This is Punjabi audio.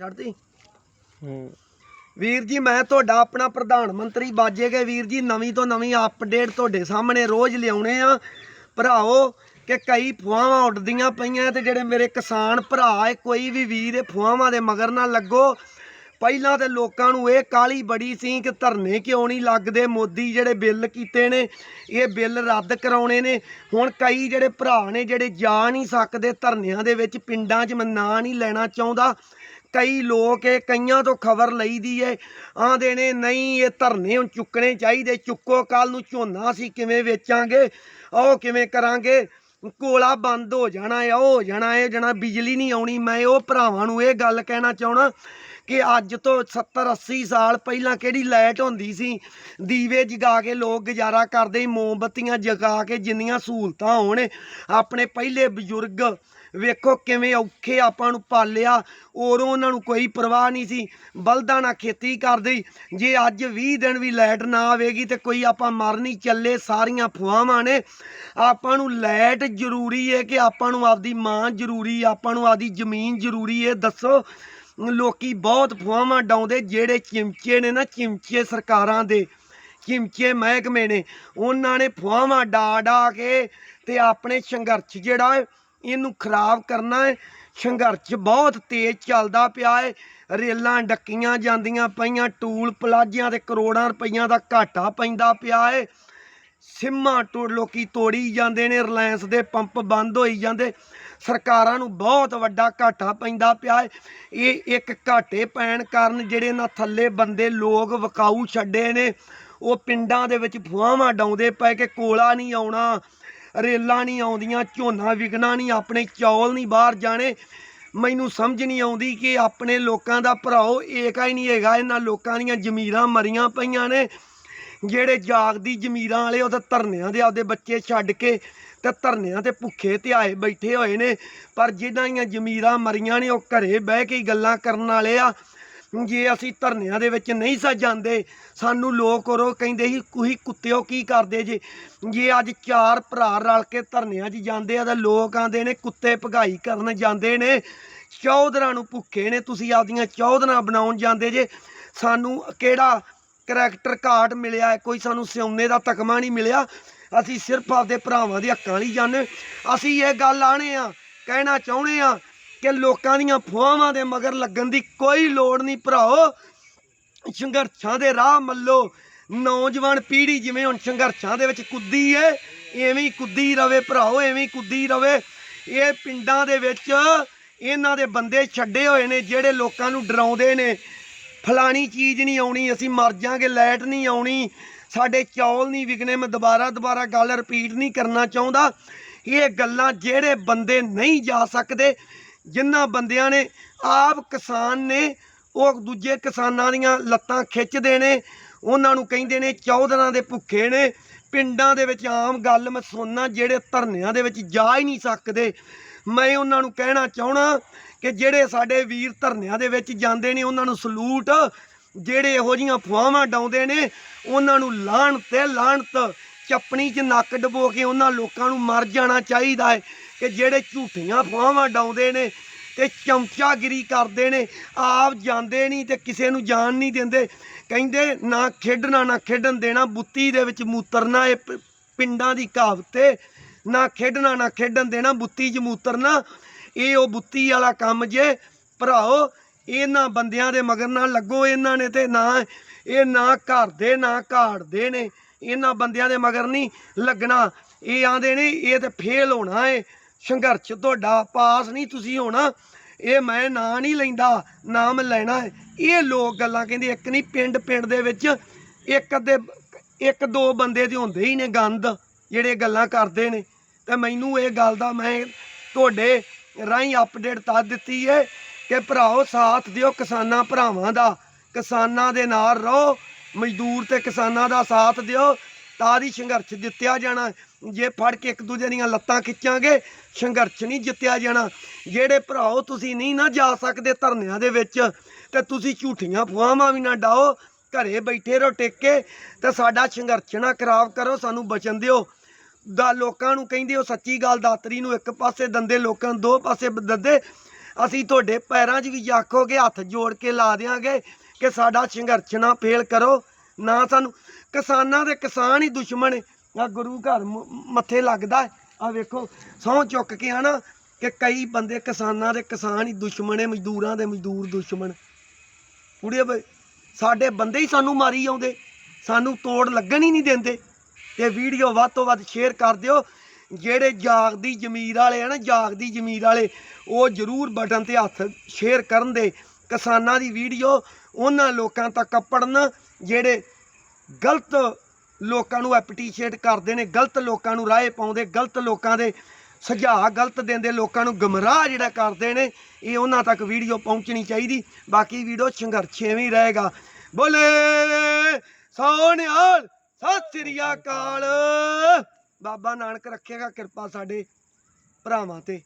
ਛੱਡਦੀ ਹੂੰ। ਵੀਰ ਜੀ ਮੈਂ ਤੁਹਾਡਾ ਆਪਣਾ ਪ੍ਰਧਾਨ ਮੰਤਰੀ ਬਾਜੇਗੇ। ਵੀਰ ਜੀ ਨਵੀਂ ਤੋਂ ਨਵੀਂ ਅਪਡੇਟ ਤੁਹਾਡੇ ਸਾਹਮਣੇ ਰੋਜ਼ ਲਿਆਉਣੇ ਆ। ਭਰਾਓ ਕਿ ਕਈ ਫੁਆਵਾਂ ਉੱਡਦੀਆਂ ਪਈਆਂ ਤੇ ਜਿਹੜੇ ਮੇਰੇ ਕਿਸਾਨ ਭਰਾ ਏ ਕੋਈ ਵੀ ਵੀਰ ਇਹ ਫੁਆਵਾਂ ਦੇ ਮਗਰ ਨਾ ਲੱਗੋ। ਪਹਿਲਾਂ ਤੇ ਲੋਕਾਂ ਨੂੰ ਇਹ ਕਾਲੀ ਬੜੀ ਸੀ ਕਿ ਧਰਨੇ ਕਿਉਂ ਨਹੀਂ ਲੱਗਦੇ? ਮੋਦੀ ਜਿਹੜੇ ਬਿੱਲ ਕੀਤੇ ਨੇ ਇਹ ਬਿੱਲ ਰੱਦ ਕਰਾਉਣੇ ਨੇ। ਹੁਣ ਕਈ ਜਿਹੜੇ ਭਰਾ ਨੇ ਜਿਹੜੇ ਜਾ ਨਹੀਂ ਸਕਦੇ ਧਰਨਿਆਂ ਦੇ ਵਿੱਚ ਪਿੰਡਾਂ 'ਚ ਮੈਂ ਨਾਂ ਨਹੀਂ ਲੈਣਾ ਚਾਹੁੰਦਾ। ਕਈ ਲੋਕ ਇਹ ਕਈਆਂ ਤੋਂ ਖਬਰ ਲਈਦੀ ਏ। ਆਂਦੇ ਨੇ ਨਹੀਂ, ਇਹ ਧਰਨੇ ਹੁਣ ਚੁੱਕਣੇ ਚਾਹੀਦੇ। ਚੁੱਕੋ ਕੱਲ ਨੂੰ ਝੋਨਾ ਅਸੀਂ ਕਿਵੇਂ ਵੇਚਾਂਗੇ? ਉਹ ਕਿਵੇਂ ਕਰਾਂਗੇ? ਕੋਲਾ ਬੰਦ ਹੋ ਜਾਣਾ ਹੈ ਉਹ ਹੋ ਜਾਣਾ ਹੈ ਜਣਾ ਬਿਜਲੀ ਨਹੀਂ ਆਉਣੀ। ਮੈਂ ਉਹ ਭਰਾਵਾਂ ਨੂੰ ਇਹ ਗੱਲ ਕਹਿਣਾ ਚਾਹਣਾ ਕਿ ਅੱਜ ਤੋਂ 70 80 ਸਾਲ ਪਹਿਲਾਂ ਕਿਹੜੀ ਲਾਈਟ ਹੁੰਦੀ ਸੀ? ਦੀਵੇ ਜਗਾ ਕੇ ਲੋਕ ਗੁਜ਼ਾਰਾ ਕਰਦੇ ਸੀ, ਮੋਮਬੱਤੀਆਂ ਜਗਾ ਕੇ ਜਿੰਨੀਆਂ ਸਹੂਲਤਾਂ ਹੋਣ, ਆਪਣੇ ਪਹਿਲੇ ਬਜ਼ੁਰਗ ਵੇਖੋ ਕਿਵੇਂ ਔਖੇ ਆਪਾਂ ਨੂੰ ਪਾਲਿਆ ਔਰ ਉਹਨਾਂ ਨੂੰ ਕੋਈ ਪਰਵਾਹ ਨਹੀਂ ਸੀ, ਬਲਦਾਂ ਨਾਲ ਖੇਤੀ ਕਰਦੇ ਜੇ ਅੱਜ 20 ਦਿਨ ਵੀ ਲਾਈਟ ਨਾ ਆਵੇਗੀ ਤੇ ਕੋਈ ਆਪਾਂ ਮਰ ਨਹੀਂ ਚੱਲੇ, ਸਾਰੀਆਂ ਫੁਆਵਾਂ ਨੇ। ਆਪਾਂ ਨੂੰ ਲਾਈਟ ਜ਼ਰੂਰੀ ਹੈ ਕਿ ਆਪਾਂ ਨੂੰ ਆਪਦੀ ਮਾਂ ਜ਼ਰੂਰੀ, ਆਪਾਂ ਨੂੰ ਆਪਦੀ ਜ਼ਮੀਨ ਜ਼ਰੂਰੀ ਹੈ ਦੱਸੋ। ਲੋਕੀ ਬਹੁਤ ਫੁਆਵਾਂ ਡਾਉਂਦੇ, ਜਿਹੜੇ ਚਿਮਚੇ ਨੇ ਨਾ, ਚਿਮਚੇ ਸਰਕਾਰਾਂ ਦੇ, ਚਿਮਚੇ ਮਹਿਕਮੇ ਨੇ, ਉਹਨਾਂ ਨੇ ਫੁਆਵਾਂ ਡਾ ਡਾ ਕੇ ਤੇ ਆਪਣੇ ਸੰਘਰਸ਼ ਜਿਹੜਾ ਇਹਨੂੰ ਖਰਾਬ ਕਰਨਾ ਹੈ। ਸੰਘਰਸ਼ ਬਹੁਤ ਤੇਜ਼ ਚੱਲਦਾ ਪਿਆ ਹੈ। ਰੇਲਾਂ ਡੱਕੀਆਂ ਜਾਂਦੀਆਂ ਪਈਆਂ, ਟੂਲ ਪਲਾਜ਼ਿਆਂ ਤੇ ਕਰੋੜਾਂ ਰੁਪਈਆਂ ਦਾ ਘਾਟਾ ਪੈਂਦਾ ਪਿਆ ਹੈ। ਸਿੰਮਾਂ ਟੋ, ਲੋਕੀ ਤੋੜੀ ਜਾਂਦੇ ਨੇ, ਰਿਲਾਇੰਸ ਦੇ ਪੰਪ ਬੰਦ ਹੋਈ ਜਾਂਦੇ। ਸਰਕਾਰਾਂ ਨੂੰ ਬਹੁਤ ਵੱਡਾ ਘਾਟਾ ਪੈਂਦਾ ਪਿਆ ਹੈ ਇਹ ਇੱਕ ਘਾਟੇ ਪੈਣ ਕਾਰਨ ਜਿਹੜੇ ਨਾ ਥੱਲੇ ਬੰਦੇ ਲੋਕ ਵਕਾਊ ਛੱਡੇ ਨੇ, ਉਹ ਪਿੰਡਾਂ ਦੇ ਵਿੱਚ ਫੁਆਵਾਂ ਡਾਉਂਦੇ ਪਏ ਕਿ ਕੋਲਾ ਨਹੀਂ ਆਉਣਾ, ਰੇਲਾਂ ਨਹੀਂ ਆਉਂਦੀਆਂ, ਝੋਨਾ ਵਿਕਣਾ ਨਹੀਂ, ਆਪਣੇ ਚੌਲ ਨਹੀਂ ਬਾਹਰ ਜਾਣੇ। ਮੈਨੂੰ ਸਮਝ ਨਹੀਂ ਆਉਂਦੀ ਕਿ ਆਪਣੇ ਲੋਕਾਂ ਦਾ ਭਰਾਓ ਏਕਾ ਹੀ ਨਹੀਂ ਹੈਗਾ। ਇਹਨਾਂ ਲੋਕਾਂ ਦੀਆਂ ਜ਼ਮੀਰਾਂ ਮਰੀਆਂ ਪਈਆਂ ਨੇ। ਜਿਹੜੇ ਜਾਗਦੀ ਜ਼ਮੀਰਾਂ ਵਾਲੇ, ਉਹ ਤਾਂ ਧਰਨਿਆਂ ਦੇ ਆਪਦੇ ਬੱਚੇ ਛੱਡ ਕੇ ਤੇ ਧਰਨਿਆਂ ਤੇ ਭੁੱਖੇ ਤੇ ਆਏ ਬੈਠੇ ਹੋਏ ਨੇ। ਪਰ ਜਿਨ੍ਹਾਂ ਦੀਆਂ ਜ਼ਮੀਰਾਂ ਮਰੀਆਂ ਨੇ, ਉਹ ਘਰੇ ਬਹਿ ਕੇ ਗੱਲਾਂ ਕਰਨ ਵਾਲੇ ਆ। ਜੇ ਅਸੀਂ ਧਰਨਿਆਂ ਦੇ ਵਿੱਚ ਨਹੀਂ ਸਾ ਜਾਂਦੇ, ਸਾਨੂੰ ਲੋਕ ਉਹ ਕਹਿੰਦੇ ਸੀ, ਤੁਸੀਂ ਕੁੱਤਿਓ ਕੀ ਕਰਦੇ ਜੇ? ਜੇ ਅੱਜ ਚਾਰ ਭਰਾ ਰਲ ਕੇ ਧਰਨਿਆਂ 'ਚ ਜਾਂਦੇ ਆ, ਤਾਂ ਲੋਕ ਆਂਦੇ ਨੇ, ਕੁੱਤੇ ਭਗਾਈ ਕਰਨ ਜਾਂਦੇ ਨੇ। ਚੌਧਰਾਂ ਨੂੰ ਭੁੱਖੇ ਨੇ, ਤੁਸੀਂ ਆਪਦੀਆਂ ਚੌਧਰਾਂ ਬਣਾਉਣ ਜਾਂਦੇ ਜੇ। ਸਾਨੂੰ ਕਿਹੜਾ ਕਰੈਕਟਰ ਕਾਰਡ ਮਿਲਿਆ ਹੈ, ਕੋਈ ਸਾਨੂੰ ਸਿਉਨੇ ਦਾ ਤਕਮਾ ਨਹੀਂ ਮਿਲਿਆ। ਅਸੀਂ ਸਿਰਫ ਆਪਦੇ ਭਰਾਵਾਂ ਦੇ ਹੱਕਾਂ ਲਈ ਜਾਂਦੇ ਅਸੀਂ ਇਹ ਗੱਲ ਆਣੇ ਆ ਕਹਿਣਾ ਚਾਹੁੰਦੇ ਆ ਕਿ ਲੋਕਾਂ ਦੀਆਂ ਫੁਆਵਾਂ ਦੇ ਮਗਰ ਲੱਗਣ ਦੀ ਕੋਈ ਲੋੜ ਨਹੀਂ ਭਰਾਓ। ਸੰਘਰਸ਼ਾਂ ਦੇ ਰਾਹ ਮੱਲੋ। ਨੌਜਵਾਨ ਪੀੜ੍ਹੀ ਜਿਵੇਂ ਹੁਣ ਸੰਘਰਸ਼ਾਂ ਦੇ ਵਿੱਚ ਕੁੱਦੀ ਏ ਐਵੇਂ ਕੁੱਦੀ ਰਵੇ ਭਰਾਓ ਐਵੇਂ ਕੁੱਦੀ ਰਵੇ। ਇਹ ਪਿੰਡਾਂ ਦੇ ਵਿੱਚ ਇਹਨਾਂ ਦੇ ਬੰਦੇ ਛੱਡੇ ਹੋਏ ਨੇ ਜਿਹੜੇ ਲੋਕਾਂ ਨੂੰ ਡਰਾਉਂਦੇ ਨੇ। ਫਲਾਣੀ ਚੀਜ਼ ਨਹੀਂ ਆਉਣੀ, ਅਸੀਂ ਮਰ ਜਾਾਂਗੇ, ਲਾਈਟ ਨਹੀਂ ਆਉਣੀ, ਸਾਡੇ ਚੌਲ ਨਹੀਂ ਵਿਕਣੇ, ਮੈਂ ਦੁਬਾਰਾ ਦੁਬਾਰਾ ਗੱਲ ਰਿਪੀਟ ਨਹੀਂ ਕਰਨਾ ਚਾਹੁੰਦਾ। ਇਹ ਗੱਲਾਂ ਜਿਹੜੇ ਬੰਦੇ ਨਹੀਂ ਜਾ ਸਕਦੇ ਜਿਨ੍ਹਾਂ ਬੰਦਿਆਂ ਨੇ ਆਪ ਕਿਸਾਨ ਨੇ, ਉਹ ਦੂਜੇ ਕਿਸਾਨਾਂ ਦੀਆਂ ਲੱਤਾਂ ਖਿੱਚਦੇ ਨੇ, ਉਹਨਾਂ ਨੂੰ ਕਹਿੰਦੇ ਨੇ ਚੌਧਰਾਂ ਦੇ ਭੁੱਖੇ ਨੇ, ਪਿੰਡਾਂ ਦੇ ਵਿੱਚ ਆਮ ਗੱਲ ਮੈਂ ਸੁਣਨਾ, ਜਿਹੜੇ ਧਰਨਿਆਂ ਦੇ ਵਿੱਚ ਜਾ ਹੀ ਨਹੀਂ ਸਕਦੇ। ਮੈਂ ਉਹਨਾਂ ਨੂੰ ਕਹਿਣਾ ਚਾਹਣਾ ਕਿ ਜਿਹੜੇ ਸਾਡੇ ਵੀਰ ਧਰਨਿਆਂ ਦੇ ਵਿੱਚ ਜਾਂਦੇ ਨੇ, ਉਹਨਾਂ ਨੂੰ ਸਲੂਟ, ਜਿਹੜੇ ਇਹੋ ਜੀਆਂ ਫੁਆਵਾਂ ਡਾਉਂਦੇ ਨੇ, ਉਹਨਾਂ ਨੂੰ ਲਾਹਣ ਤੇ ਲਾਹਣਤ ਚੱਪਣੀ 'ਚ ਨੱਕ ਡਬੋ ਕੇ ਉਹਨਾਂ ਲੋਕਾਂ ਨੂੰ ਮਰ ਜਾਣਾ ਚਾਹੀਦਾ ਹੈ। ਕਿ ਜਿਹੜੇ ਝੂਠੀਆਂ ਫੁਆਵਾਂ ਡਾਉਂਦੇ ਨੇ ਤੇ ਚਮਚਾਗਿਰੀ ਕਰਦੇ ਨੇ, ਆਪ ਜਾਂਦੇ ਨਹੀਂ ਤੇ ਕਿਸੇ ਨੂੰ ਜਾਣ ਨਹੀਂ ਦਿੰਦੇ। ਕਹਿੰਦੇ, ਨਾ ਖੇਡਣਾ, ਨਾ ਖੇਡਣ ਦੇਣਾ, ਬੁੱਤੀ ਦੇ ਵਿੱਚ ਮੂਤਰਨਾ ਇਹ ਪਿੰਡਾਂ ਦੀ ਕਹਾਵਤ ਏ। ਨਾ ਖੇਡਣਾ, ਨਾ ਖੇਡਣ ਦੇਣਾ, ਬੁੱਤੀ 'ਚ ਮੂਤਰਨਾ। ਇਹ ਉਹ ਬੁੱਤੀ ਵਾਲਾ ਕੰਮ ਜੇ, ਭਰਾਓ, ਇਹਨਾਂ ਬੰਦਿਆਂ ਦੇ ਮਗਰ ਨਾ ਲੱਗੋ ਇਹਨਾਂ ਨੇ ਤੇ ਨਾ, ਇਹ ਨਾ ਘਰ ਦੇ ਨਾ ਘਾੜ ਦੇ ਨੇ। ਇਹਨਾਂ ਬੰਦਿਆਂ ਦੇ ਮਗਰ ਨਹੀਂ ਲੱਗਣਾ। ਇਹ ਆਂਦੇ ਨੇ, ਇਹ ਤੇ ਫੇਲ ਹੋਣਾ ਏ। ਸੰਘਰਸ਼ ਤੁਹਾਡਾ ਪਾਸ ਨਹੀਂ ਤੁਸੀਂ ਹੋਣਾ। ਇਹ ਮੈਂ ਨਾਂ ਨਹੀਂ ਲੈਂਦਾ, ਨਾਮ ਲੈਣਾ ਹੈ ਇਹ ਲੋਕ ਗੱਲਾਂ ਕਹਿੰਦੇ, ਇੱਕ ਨਹੀਂ, ਪਿੰਡ ਪਿੰਡ ਦੇ ਵਿੱਚ ਇੱਕ ਅੱਧੇ, ਇੱਕ ਦੋ ਬੰਦੇ ਤੇ ਹੁੰਦੇ ਹੀ ਨੇ ਗੰਦ, ਜਿਹੜੇ ਗੱਲਾਂ ਕਰਦੇ ਨੇ। ਤੇ ਮੈਨੂੰ ਇਹ ਗੱਲ ਦਾ ਮੈਂ ਤੁਹਾਡੇ ਰਾਹੀਂ ਅਪਡੇਟ ਤਾਂ ਦਿੱਤੀ ਹੈ ਕਿ ਭਰਾਓ, ਸਾਥ ਦਿਓ ਕਿਸਾਨਾਂ ਭਰਾਵਾਂ ਦਾ। ਕਿਸਾਨਾਂ ਦੇ ਨਾਲ ਰਹੋ, ਮਜ਼ਦੂਰ ਤੇ ਕਿਸਾਨਾਂ ਦਾ ਸਾਥ ਦਿਓ। ਤਾਂ ਦੀ ਸੰਘਰਸ਼ ਜਿੱਤਿਆ ਜਾਣਾ। ਜੇ ਫੜ ਕੇ ਇੱਕ ਦੂਜੇ ਦੀਆਂ ਲੱਤਾਂ ਖਿੱਚਾਂਗੇ, ਸੰਘਰਸ਼ ਨਹੀਂ ਜਿੱਤਿਆ ਜਾਣਾ। ਜਿਹੜੇ ਭਰਾਓ, ਤੁਸੀਂ ਨਹੀਂ ਨਾ ਜਾ ਸਕਦੇ ਧਰਨਿਆਂ ਦੇ ਵਿੱਚ, ਤੇ ਤੁਸੀਂ ਝੂਠੀਆਂ ਫੁਆਵਾਂ ਵੀ ਨਾ ਡਾਓ। ਘਰੇ ਬੈਠੇ ਰਹੋ, ਟਿਕ ਕੇ, ਤੇ ਸਾਡਾ ਸੰਘਰਸ਼ ਨਾ ਖਰਾਬ ਕਰੋ, ਸਾਨੂੰ ਬਚਨ ਦਿਓ। ਦਾ ਲੋਕਾਂ ਨੂੰ ਕਹਿੰਦੇ ਉਹ ਸੱਚੀ ਗੱਲ, ਦਾਤਰੀ ਨੂੰ ਇੱਕ ਪਾਸੇ ਦੰਦੇ, ਲੋਕਾਂ ਨੂੰ ਦੋ ਪਾਸੇ ਦੰਦੇ। ਅਸੀਂ ਤੁਹਾਡੇ ਪੈਰਾਂ 'ਚ ਵੀ ਆਖੋਗੇ ਹੱਥ ਜੋੜ ਕੇ ਲਾ ਦਿਆਂਗੇ ਕਿ ਸਾਡਾ ਸੰਘਰਸ਼ ਨਾ ਫੇਲ ਕਰੋ। ਨਾ ਸਾਨੂੰ, ਕਿਸਾਨਾਂ ਦੇ ਕਿਸਾਨ ਹੀ ਦੁਸ਼ਮਣ ਆ ਗੁਰੂ ਘਰ ਮੱਥੇ ਲੱਗਦਾ ਆ ਵੇਖੋ, ਸਹੁੰ ਚੁੱਕ ਕੇ ਆਣਾ ਕਿ ਕਈ ਬੰਦੇ ਕਿਸਾਨਾਂ ਦੇ ਕਿਸਾਨ ਹੀ ਦੁਸ਼ਮਣ ਹੈ ਮਜ਼ਦੂਰਾਂ ਦੇ ਮਜ਼ਦੂਰ ਦੁਸ਼ਮਣ। ਕੁੜੀਏ ਬਈ, ਸਾਡੇ ਬੰਦੇ ਹੀ ਸਾਨੂੰ ਮਾਰੀ ਆਉਂਦੇ। ਸਾਨੂੰ ਤੋੜ ਲੱਗਣ ਹੀ ਨਹੀਂ ਦਿੰਦੇ। ਤੇ ਵੀਡੀਓ ਵੱਧ ਤੋਂ ਵੱਧ ਸ਼ੇਅਰ ਕਰ ਦਿਓ। ਜਿਹੜੇ ਜਾਗਦੀ ਜ਼ਮੀਰ ਵਾਲੇ ਆ ਨਾ ਜਾਗਦੀ ਜ਼ਮੀਰ ਵਾਲੇ, ਉਹ ਜ਼ਰੂਰ ਬਟਨ ਤੇ ਹੱਥ ਸ਼ੇਅਰ ਕਰਨ ਦੇ। ਕਿਸਾਨਾਂ ਦੀ ਵੀਡੀਓ ਉਹਨਾਂ ਲੋਕਾਂ ਤੱਕ ਪੜਨ ਜਿਹੜੇ ਗਲਤ ਲੋਕਾਂ ਨੂੰ ਐਪਰੀਸ਼ੀਏਟ ਕਰਦੇ ਨੇ, ਗਲਤ ਲੋਕਾਂ ਨੂੰ ਰਾਏ ਪਾਉਂਦੇ, ਗਲਤ ਲੋਕਾਂ ਦੇ ਸੁਝਾਅ ਗਲਤ ਦਿੰਦੇ, ਲੋਕਾਂ ਨੂੰ ਗਮਰਾਹ ਜਿਹੜਾ ਕਰਦੇ ਨੇ, ਇਹ ਉਹਨਾਂ ਤੱਕ ਵੀਡੀਓ ਪਹੁੰਚਣੀ ਚਾਹੀਦੀ। ਬਾਕੀ ਵੀਡੀਓ ਸੰਘਰਸ਼ ਐਵੇਂ ਹੀ ਰਹੇਗਾ। ਬੋਲੇ ਸੋਹਣਿਆਲ! ਸਤਿ ਸ੍ਰੀ ਅਕਾਲ। ਬਾਬਾ ਨਾਨਕ ਰੱਖੇਗਾ ਕਿਰਪਾ ਸਾਡੇ ਭਰਾਵਾਂ ਤੇ।